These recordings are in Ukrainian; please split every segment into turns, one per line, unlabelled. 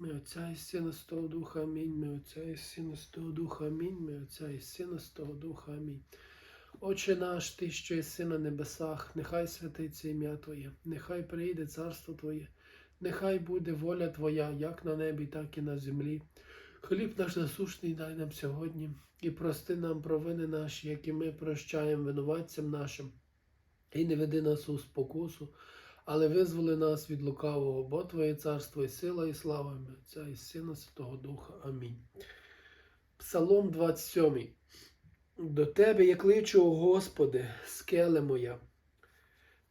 Ми Отця і Сина Святого Духа, Амінь. Ми Отця і Сина Святого Духа, Амінь. Ми Отця і Сина Святого Духа, Амінь. Отче наш, Ти, що єси на небесах, нехай святиться ім'я Твоє, нехай прийде царство Твоє, нехай буде воля Твоя, як на небі, так і на землі. Хліб наш насушний дай нам сьогодні, і прости нам провини наші, які ми прощаємо винуватцям нашим, і не веди нас у спокусу, але визволи нас від лукавого, бо Твоє царство і сила, і слава Отця і Сина Святого Духа. Амінь. Псалом 27. До Тебе я кличу, о Господи, скеле моя.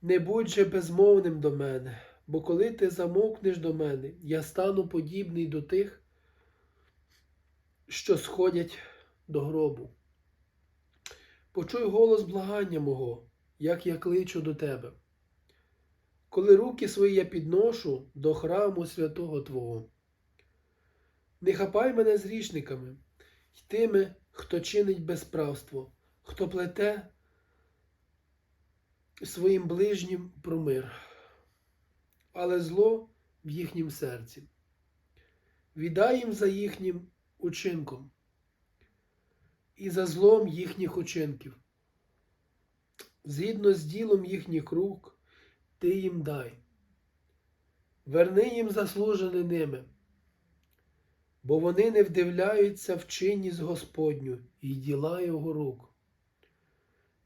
Не будь же безмовним до мене, бо коли ти замовкнеш до мене, я стану подібний до тих, що сходять до гробу. Почуй голос благання мого, як я кличу до тебе. Коли руки свої я підношу до храму святого Твого. Не хапай мене з грішниками, й тими, хто чинить безправство, хто плете своїм ближнім про мир, але зло в їхнім серці. Віддай їм за їхнім учинком і за злом їхніх учинків. Згідно з ділом їхніх рук, ти їм дай. Верни їм заслужене ними, бо вони не вдивляються в чинність Господню і діла Його рук.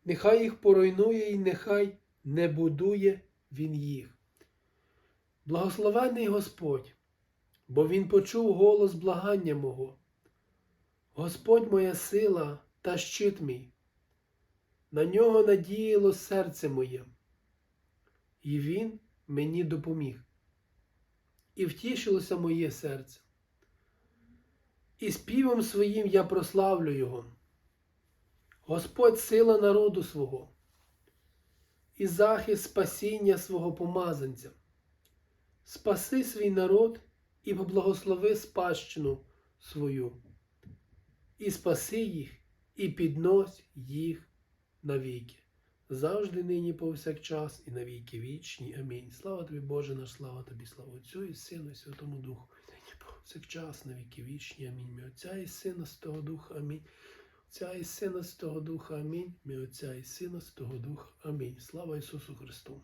Нехай їх поруйнує і нехай не будує Він їх. Благословений Господь, бо Він почув голос благання мого. Господь моя сила та щит мій, на нього надіяло серце моє, і Він мені допоміг, і втішилося моє серце. І співом своїм я прославлю Його. Господь сила народу свого, і захист спасіння свого помазанця. Спаси свій народ і поблагослови спадщину свою, і спаси їх, і піднось їх навіки. Завжди нині повсякчас, і на віки вічні. Амінь. Слава тобі, Боже наш, слава тобі, слава Отцю і Сину, і Святому Духу. Нині повсякчас, навіки вічні. Амінь. Ми Отця і Сина, Святого Духа. Амінь. Отця і Сина, з того Духа. Амінь. Ми Отця і Сина, з того Духа. Амінь. Слава Ісусу Христу.